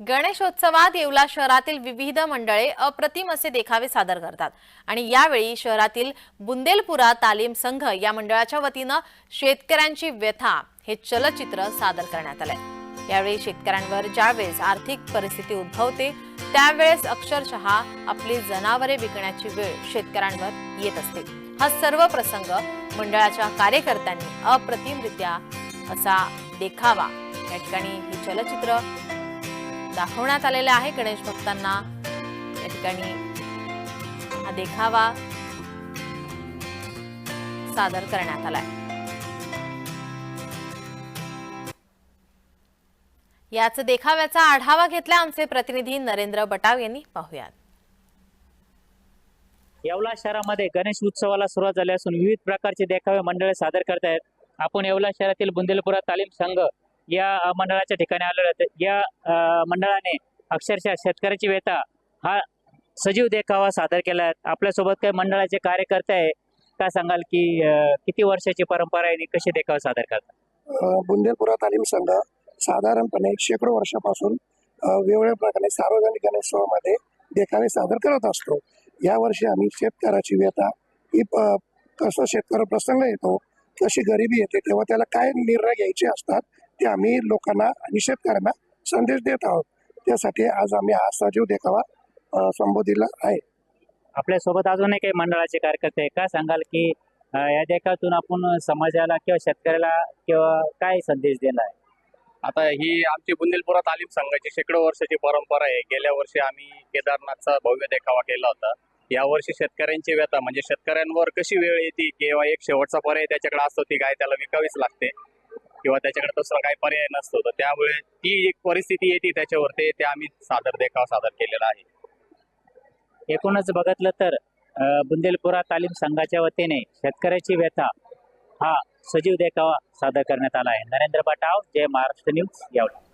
गणेशोत्सवात येवला शहरातील विविध मंडळे अप्रतिम असे देखावे सादर करतात. आणि यावेळी शहरातील बुंदेलपुरा तालीम संघ या मंडळाच्या वतीनं शेतकऱ्यांची व्यथा हे चलचित्र सादर करण्यात आलंय. यावेळी शेतकऱ्यांवर ज्यावेळेस आर्थिक परिस्थिती उद्भवते त्यावेळेस अक्षरशः आपली जनावरे विकण्याची वेळ शेतकऱ्यांवर येत असते. हा सर्व प्रसंग मंडळाच्या कार्यकर्त्यांनी अप्रतिमरित्या असा देखावा. या ठिकाणी हे चलचित्र दाखवण्यात आलेला आहे गणेश भक्तांना. या ठिकाणी हा देखावा सादर करण्यात आलाय. याच देखाव्याचा आढावा घेतला आमचे प्रतिनिधी नरेंद्र बटाव यांनी. पाहुयात. येवला शहरामध्ये गणेश उत्सवाला सुरुवात झाली असून विविध प्रकारचे देखावे मंडळे सादर करत आहेत आपण येवला शहरातील बुंदेलपुरा तालीम संघ या मंडळाच्या ठिकाणी आलेलो आहोत या मंडळाने अक्षरशः शेतकऱ्याची व्यथा हा सजीव देखावा सादर केला आहे. आपल्यासोबत काही मंडळाचे कार्यकर्ते आहे काय सांगाल की किती वर्षाची परंपरा आहे आणि कसे देखावे सादर करतात? बुंदेलपुरा तालीम संघ साधारणपणे शेकडो वर्षापासून वेगवेगळ्या प्रकारे सार्वजनिक गणेशोत्सवामध्ये देखावे सादर करत असतो. यावर्षी आम्ही शेतकऱ्याची व्यथा ही कसं शेतकरी प्रसंग येतो कशी गरिबी येते तेव्हा त्याला काय निर्णय घ्यायचे असतात ते आम्ही लोकांना आणि शेतकऱ्यांना संदेश देत आहोत. त्यासाठी आज आम्ही हा सजीव देखावा संबोधिला आहे. आपल्यासोबत अजूनही काही मंडळाचे कार्यकर्ते. काय सांगाल की या देखातून आपण समाजाला किंवा शेतकऱ्याला किंवा काय संदेश दिला आहे? आता ही आमची बुंदेलपुरा तालीम संघाची शेकडो वर्षाची परंपरा आहे. गेल्या वर्षी आम्ही केदारनाथचा भव्य देखावा केला होता. यावर्षी शेतकऱ्यांची व्यथा म्हणजे शेतकऱ्यांवर कशी वेळ येते किंवा एक शेवटचा पर्याय त्याच्याकडे असतो ती गाय त्याला विकावीच लागते. किंवा त्याच्याकडे दुसरा काही पर्याय नसतो तर त्यामुळे ती एक परिस्थिती येते त्याच्यावर ते आम्ही सादर देखावा सादर केलेला आहे. एकूणच बघितलं तर बुंदेलपुरा तालीम संघाच्या वतीने शेतकऱ्याची व्यथा हा सजीव देखावा सादर करण्यात आला आहे. नरेंद्र बटाव जय महाराष्ट्र न्यूज यावला